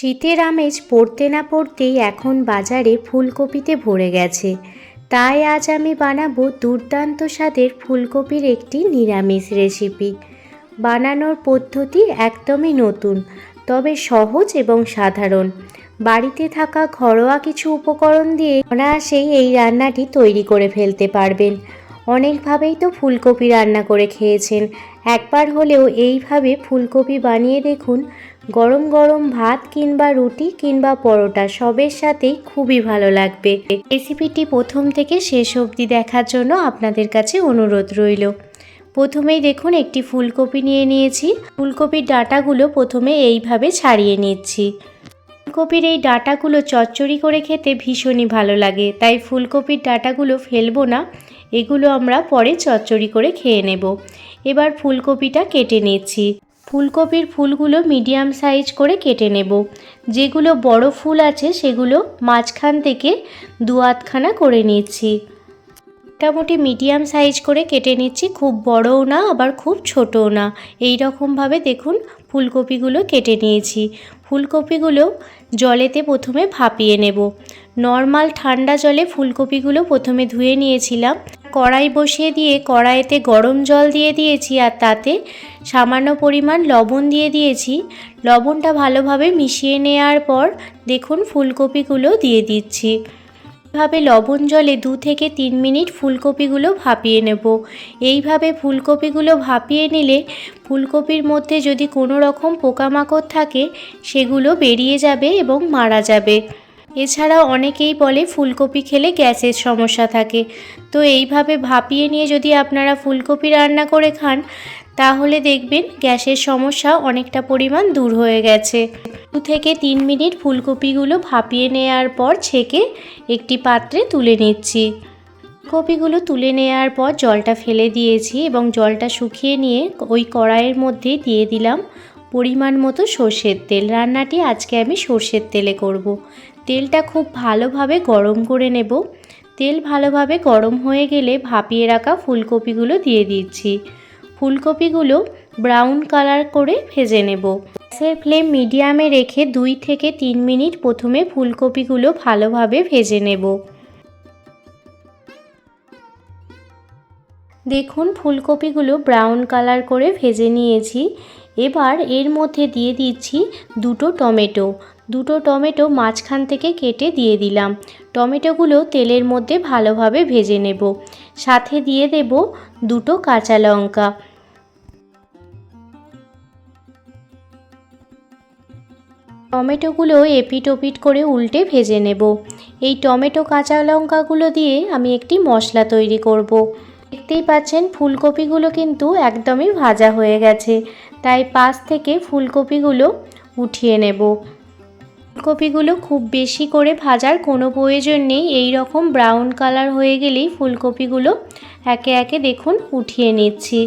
শীতের আমেজ পড়তে না পড়তেই এখন বাজারে ফুলকপিতে ভরে গেছে। তাই আজ আমি বানাবো দুর্দান্ত স্বাদের ফুলকপির একটি নিরামিষ রেসিপি। বানানোর পদ্ধতি একদমই নতুন, তবে সহজ এবং সাধারণ। বাড়িতে থাকা ঘরোয়া কিছু উপকরণ দিয়ে অনায়াসেই এই রান্নাটি তৈরি করে ফেলতে পারবেন। অনেকভাবেই তো ফুলকপি রান্না করে খেয়েছেন। একবার হলেও এইভাবে ফুলকপি বানিয়ে দেখুন গরম গরম ভাত কিংবা রুটি কিংবা পরোটা সবের সাথেই খুবই ভালো লাগবে। রেসিপিটি প্রথম থেকে শেষ অবধি দেখার জন্য আপনাদের কাছে অনুরোধ রইল। প্রথমেই দেখুন, একটি ফুলকপি নিয়ে নিয়েছি। ফুলকপির ডাঁটাগুলো প্রথমে এইভাবে ছাড়িয়ে নিচ্ছি। ফুলকপির এই ডাঁটাগুলো চচ্চড়ি করে খেতে ভীষণই ভালো লাগে। তাই ফুলকপির ডাঁটাগুলো ফেলব না। এগুলো আমরা পরে চচ্চড়ি করে খেয়ে নেব। এবার ফুলকপিটা কেটে নিচ্ছি। ফুলকপির ফুলগুলো মিডিয়াম সাইজ করে কেটে নেব। যেগুলো বড় ফুল আছে সেগুলো মাঝখান থেকে দু আধখানা করে নিচ্ছি। মোটামুটি মিডিয়াম সাইজ করে কেটে নিচ্ছি, খুব বড়ও না, আবার খুব ছোটও না। এই রকমভাবে দেখুন ফুলকপিগুলো কেটে নিয়েছি। ফুলকপিগুলো জলেতে প্রথমে ভাপিয়ে নেব। নর্মাল ঠান্ডা জলে ফুলকপিগুলো প্রথমে ধুয়ে নিয়েছিলাম। কড়াই বসিয়ে দিয়ে কড়াইতে গরম জল দিয়ে দিয়েছি আর তাতে সামান্য পরিমাণ লবণ দিয়ে দিয়েছি। লবণটা ভালোভাবে মিশিয়ে নেওয়ার পর দেখুন ফুলকপিগুলো দিয়ে দিচ্ছি। এইভাবে লবণ জলে দু থেকে তিন মিনিট ফুলকপিগুলো ভাপিয়ে নেব। এইভাবে ফুলকপিগুলো ভাপিয়ে নিলে ফুলকপির মধ্যে যদি কোনো রকম পোকামাকড় থাকে, সেগুলো বেরিয়ে যাবে এবং মারা যাবে। এছাড়া অনেকেই বলে ফুলকপি খেলে গ্যাসের সমস্যা থাকে। তো এইভাবে ভাপিয়ে নিয়ে যদি আপনারা ফুলকপি রান্না করে খান, তাহলে দেখবেন গ্যাসের সমস্যা অনেকটা পরিমাণ দূর হয়ে গেছে। দু থেকে তিন মিনিট ফুলকপিগুলো ভাপিয়ে নেওয়ার পর ছেঁকে একটি পাত্রে তুলে নিচ্ছি। কপিগুলো তুলে নেওয়ার পর জলটা ফেলে দিয়েছি এবং জলটা শুকিয়ে নিয়ে ওই কড়াইয়ের মধ্যে দিয়ে দিলাম পরিমাণ মতো সর্ষের তেল। রান্নাটি আজকে আমি সর্ষের তেলে করব। তেলটা খুব ভালোভাবে গরম করে নেব। তেল ভালোভাবে গরম হয়ে গেলে ভাপিয়ে রাখা ফুলকপিগুলো দিয়ে দিচ্ছি। ফুলকপিগুলো ব্রাউন কালার করে ভেজে নেব। গ্যাসের ফ্লেম মিডিয়ামে রেখে দুই থেকে তিন মিনিট প্রথমে ফুলকপিগুলো ভালোভাবে ভেজে নেব। দেখুন, ফুলকপিগুলো ব্রাউন কালার করে ভেজে নিয়েছি। এবার এর মধ্যে দিয়ে দিচ্ছি দুটো টমেটো। দুটো টমেটো মাঝখান থেকে কেটে দিয়ে দিলাম। টমেটোগুলো তেলের মধ্যে ভালোভাবে ভেজে নেব। সাথে দিয়ে দেব দুটো কাঁচা লঙ্কা। টমেটোগুলো এপিট ওপিট করে উল্টে ভেজে নেব। এই টমেটো কাঁচা লঙ্কাগুলো দিয়ে আমি একটি মশলা তৈরি করব। দেখতেই পাচ্ছেন, ফুলকপিগুলো কিন্তু একদমই ভাজা হয়ে গেছে। তাই পাশ থেকে ফুলকপিগুলো উঠিয়ে নেব। ফুলকপিগুলো খুব বেশি করে ভাজার কোনো প্রয়োজন নেই। এই রকম ব্রাউন কালার হয়ে গেলেই ফুলকপিগুলো একে একে দেখুন উঠিয়ে নিচ্ছি।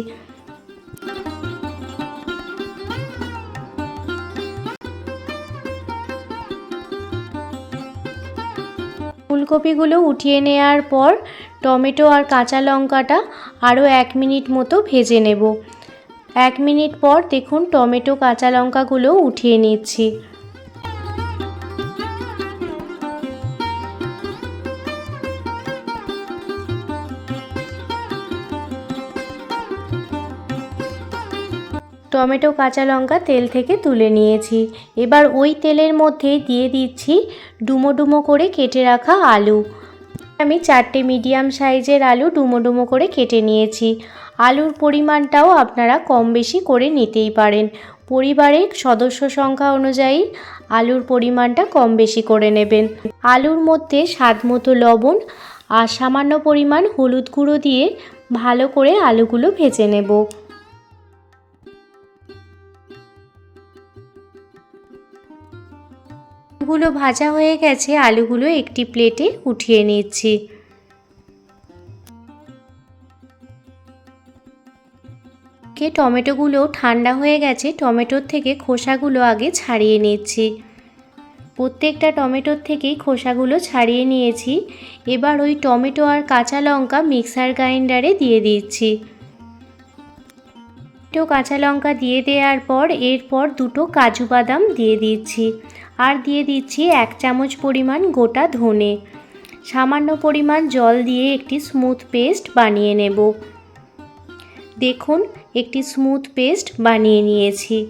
ফুলকপিগুলো উঠিয়ে নেওয়ার পর টমেটো আর কাঁচা লঙ্কাটা আরও এক মিনিট মতো ভেজে নেব। এক মিনিট পর দেখুন টমেটো কাঁচা লঙ্কাগুলো উঠিয়ে নিচ্ছি। টমেটো কাঁচা লঙ্কা তেল থেকে তুলে নিয়েছি। এবার ওই তেলের মধ্যে দিয়ে দিচ্ছি ডুমো ডুমো করে কেটে রাখা আলু। আমি চারটে মিডিয়াম সাইজের আলু ডুমো ডুমো করে কেটে নিয়েছি। আলুর পরিমাণটাও আপনারা কম বেশি করে নিতেই পারেন। পরিবারের সদস্য সংখ্যা অনুযায়ী আলুর পরিমাণটা কম বেশি করে নেবেন। আলুর মধ্যে স্বাদ মতো লবণ আর সামান্য পরিমাণ হলুদ গুঁড়ো দিয়ে ভালো করে আলুগুলো ভেজে নেব। আলুগুলো ভাজা হয়ে গেছে, আলুগুলো একটি প্লেটে উঠিয়ে নিচ্ছি। কে টমেটোগুলো ঠান্ডা হয়ে গেছে, টমেটোর থেকে খোসাগুলো আগে ছাড়িয়ে নিচ্ছি। প্রত্যেকটা টমেটোর থেকেই খোসাগুলো ছাড়িয়ে নিয়েছি। এবার ওই টমেটো আর কাঁচা লঙ্কা মিক্সার গ্রাইন্ডারে দিয়ে দিচ্ছি। টমেটো কাঁচা লঙ্কা দিয়ে দেওয়ার পর এরপর দুটো কাজু বাদাম দিয়ে দিচ্ছি। আর দিয়ে দিচ্ছি এক চামচ পরিমাণ গোটা ধনে। সামান্য পরিমাণ জল দিয়ে একটি স্মুথ পেস্ট বানিয়ে নেব। দেখুন, একটি স্মুথ পেস্ট বানিয়ে নিয়েছি।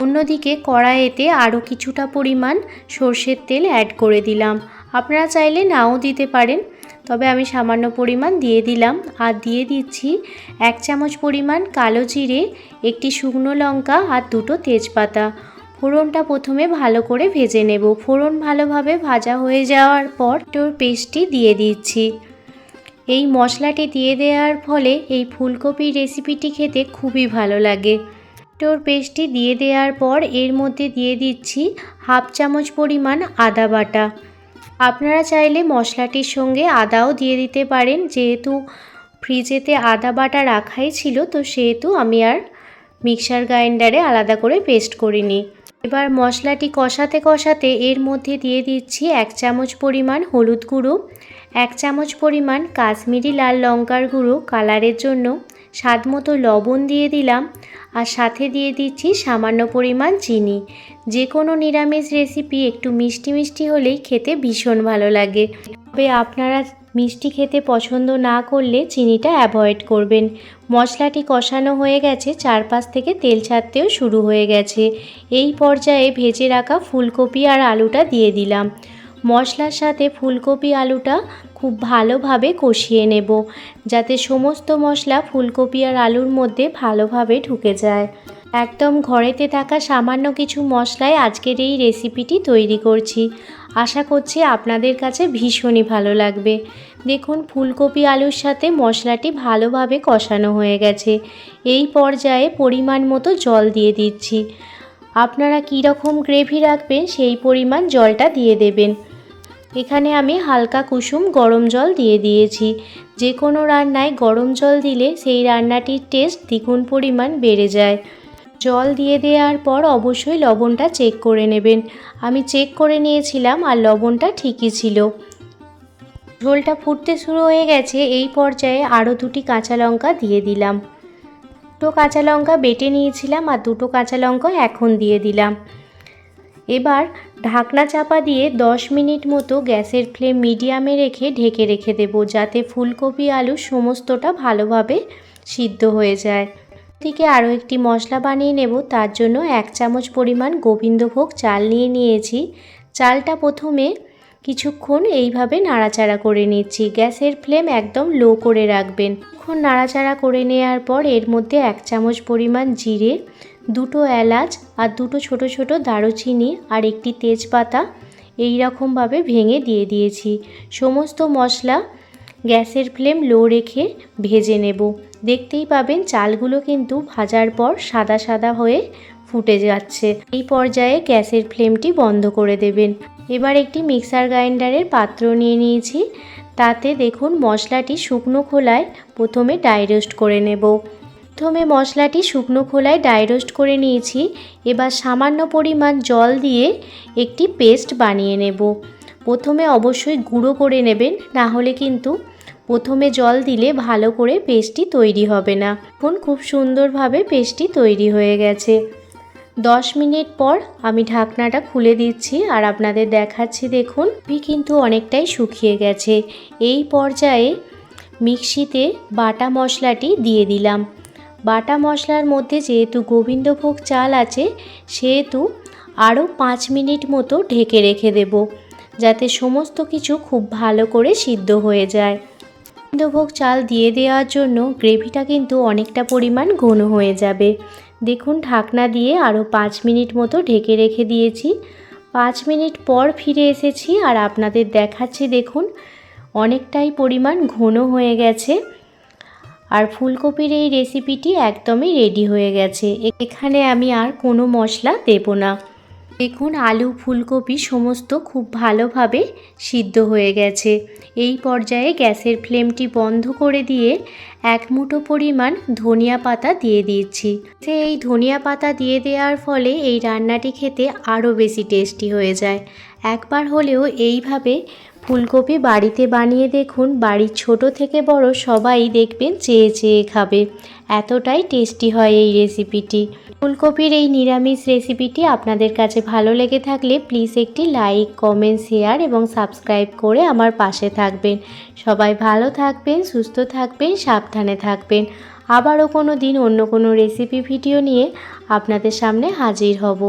অন্যদিকে কড়াইতে আরও কিছুটা পরিমাণ সর্ষের তেল অ্যাড করে দিলাম। আপনারা চাইলে নাও দিতে পারেন, তবে আমি সামান্য পরিমাণ দিয়ে দিলাম। আর দিয়ে দিচ্ছি এক চামচ পরিমাণ কালো জিরে, একটি শুকনো লঙ্কা আর দুটো তেজপাতা। ফোড়নটা প্রথমে ভালো করে ভেজে নেব। ফোড়ন ভালোভাবে ভাজা হয়ে যাওয়ার পর তোর পেস্টটি দিয়ে দিচ্ছি। এই মশলাটি দিয়ে দেওয়ার ফলে এই ফুলকপির রেসিপিটি খেতে খুবই ভালো লাগে। টোর পেস্টটি দিয়ে দেওয়ার পর এর মধ্যে দিয়ে দিচ্ছি হাফ চামচ পরিমাণ আদা বাটা। আপনারা চাইলে মশলাটির সঙ্গে আদাও দিয়ে দিতে পারেন, যেহেতু ফ্রিজেতে আদা বাটা রাখাই ছিল, তো সেহেতু আমি আর মিক্সার গ্রাইন্ডারে আলাদা করে পেস্ট করিনি। এবার মশলাটি কষাতে কষাতে এর মধ্যে দিয়ে দিচ্ছি এক চামচ পরিমাণ হলুদ গুঁড়ো এক চামচ পরিমাণ কাশ্মীরি লাল লঙ্কার গুঁড়ো কালারের জন্য স্বাদ মতো লবণ দিয়ে দিলাম আর সাথে দিয়ে দিচ্ছি সামান্য পরিমাণ চিনি। যে কোনো নিরামিষ রেসিপি একটু মিষ্টি মিষ্টি হলেই খেতে ভীষণ ভালো লাগে। তবে আপনারা মিষ্টি খেতে পছন্দ না করলে চিনিটা অ্যাভয়েড করবেন। মশলাটি কষানো হয়ে গেছে, চারপাশ থেকে তেল ছাড়তেও শুরু হয়ে গেছে। এই পর্যায়ে ভেজে রাখা ফুলকপি আর আলুটা দিয়ে দিলাম। মশলার সাথে ফুলকপি আলুটা খুব ভালোভাবে কষিয়ে নেব, যাতে সমস্ত মশলা ফুলকপি আর আলুর মধ্যে ভালোভাবে ঢুকে যায়। একদম ঘরেতে থাকা সামান্য কিছু মশলায় আজকের এই রেসিপিটি তৈরি করছি। আশা করছি আপনাদের কাছে ভীষণই ভালো লাগবে। দেখুন, ফুলকপি আলুর সাথে মশলাটি ভালোভাবে কষানো হয়ে গেছে। এই পর্যায়ে পরিমাণ মতো জল দিয়ে দিচ্ছি। আপনারা কী রকম গ্রেভি রাখবেন সেই পরিমাণ জলটা দিয়ে দেবেন। এখানে আমি হালকা কুসুম গরম জল দিয়ে দিয়েছি। যে কোনো রান্নায় গরম জল দিলে সেই রান্নাটির টেস্ট দ্বিগুণ পরিমাণ বেড়ে যায়। জল দিয়ে দেওয়ার পর অবশ্যই লবণটা চেক করে নেবেন। আমি চেক করে নিয়েছিলাম আর লবণটা ঠিকই ছিল। ঝোলটা ফুটতে শুরু হয়ে গেছে, এই পর্যায়ে আরও দুটি কাঁচা লঙ্কা দিয়ে দিলাম। দুটো কাঁচা লঙ্কা বেটে নিয়েছিলাম আর দুটো কাঁচা লঙ্কা এখন দিয়ে দিলাম। এবার ঢাকনা চাপা দিয়ে 10 মিনিট মতো গ্যাসের ফ্লেম মিডিয়ামে রেখে ঢেকে রেখে দেবো, যাতে ফুলকপি আলু সমস্তটা ভালোভাবে সিদ্ধ হয়ে যায়। থেকে আরও একটি মশলা বানিয়ে নেব, তার জন্য এক চামচ পরিমাণ গোবিন্দভোগ চাল নিয়ে নিয়েছি। চালটা প্রথমে কিছুক্ষণ এইভাবে নাড়াচাড়া করে নিচ্ছি। গ্যাসের ফ্লেম একদম লো করে রাখবেন। কিছুক্ষণ নাড়াচাড়া করে নেওয়ার পর এর মধ্যে এক চামচ পরিমাণ জিরে দুটো এলাচ আর দুটো ছোট ছোট দারুচিনি আর একটি তেজপাতা এই রকমভাবে ভেঙে দিয়ে দিয়েছি। সমস্ত মশলা গ্যাসের ফ্লেম লো রেখে ভেজে নেব। দেখতেই পাবেন চালগুলো কিন্তু ভাজার পর সাদা সাদা হয়ে ফুটে যাচ্ছে। এই পর্যায়ে গ্যাসের ফ্লেমটি বন্ধ করে দেবেন। এবার একটি মিক্সার গ্রাইন্ডারের পাত্র নিয়ে নিয়েছি। তাতে দেখুন মশলাটি শুকনো খোলায় প্রথমে ডাই রোস্ট করে নেব। প্রথমে মশলাটি শুকনো খোলায় ডাই রোস্ট করে নিয়েছি, এবার সামান্য পরিমাণ জল দিয়ে একটি পেস্ট বানিয়ে নেব। প্রথমে অবশ্যই গুঁড়ো করে নেবেন, না হলে কিন্তু প্রথমে জল দিলে ভালো করে পেস্টটি তৈরি হবে না। এখন খুব সুন্দরভাবে পেস্টটি তৈরি হয়ে গেছে। দশ মিনিট পর আমি ঢাকনাটা খুলে দিচ্ছি আর আপনাদের দেখাচ্ছি, দেখুন কিন্তু অনেকটাই শুকিয়ে গেছে। এই পর্যায়ে মিক্সিতে বাটা মশলাটি দিয়ে দিলাম। বাটা মশলার মধ্যে যেহেতু গোবিন্দভোগ চাল আছে, সেহেতু আরও পাঁচ মিনিট মতো ঢেকে রেখে দেব, যাতে সমস্ত কিছু খুব ভালো করে সিদ্ধ হয়ে যায়। গোবিন্দভোগ চাল দিয়ে দেওয়ার জন্য গ্রেভিটা কিন্তু অনেকটা পরিমাণ ঘন হয়ে যাবে। দেখুন, ঢাকনা দিয়ে আরও পাঁচ মিনিট মতো ঢেকে রেখে দিয়েছি। পাঁচ মিনিট পর ফিরে এসেছি আর আপনাদের দেখাচ্ছি, দেখুন, অনেকটাই পরিমাণ ঘন হয়ে গেছে। আর ফুলকপির এই রেসিপিটি একদমই রেডি হয়ে গেছে। এখানে আমি আর কোনো মশলা দেব না। দেখুন, আলু, ফুলকপি সমস্ত খুব ভালোভাবে সিদ্ধ হয়ে গেছে। এই পর্যায়ে গ্যাসের ফ্লেমটি বন্ধ করে দিয়ে এক মুঠো পরিমাণ ধনিয়া পাতা দিয়ে দিচ্ছি। সে এই ধনিয়া পাতা দিয়ে দেওয়ার ফলে এই রান্নাটি খেতে আরও বেশি টেস্টি হয়ে যায়। একবার হলেও এইভাবে ফুলকপি বাড়িতে বানিয়ে দেখুন, বাড়ির ছোট থেকে বড় সবাই দেখবেন চেয়ে চেয়ে খাবে। এতটাই টেস্টি হয় এই রেসিপিটি। ফুলকপির এই নিরামিষ রেসিপিটি আপনাদের কাছে ভালো লেগে থাকলে প্লিজ একটি লাইক, কমেন্ট, শেয়ার এবং সাবস্ক্রাইব করে আমার পাশে থাকবেন। সবাই ভালো থাকবেন, সুস্থ থাকবেন, সাবধানে থাকবেন। আবারও কোনো দিন অন্য কোনো রেসিপি ভিডিও নিয়ে আপনাদের সামনে হাজির হব।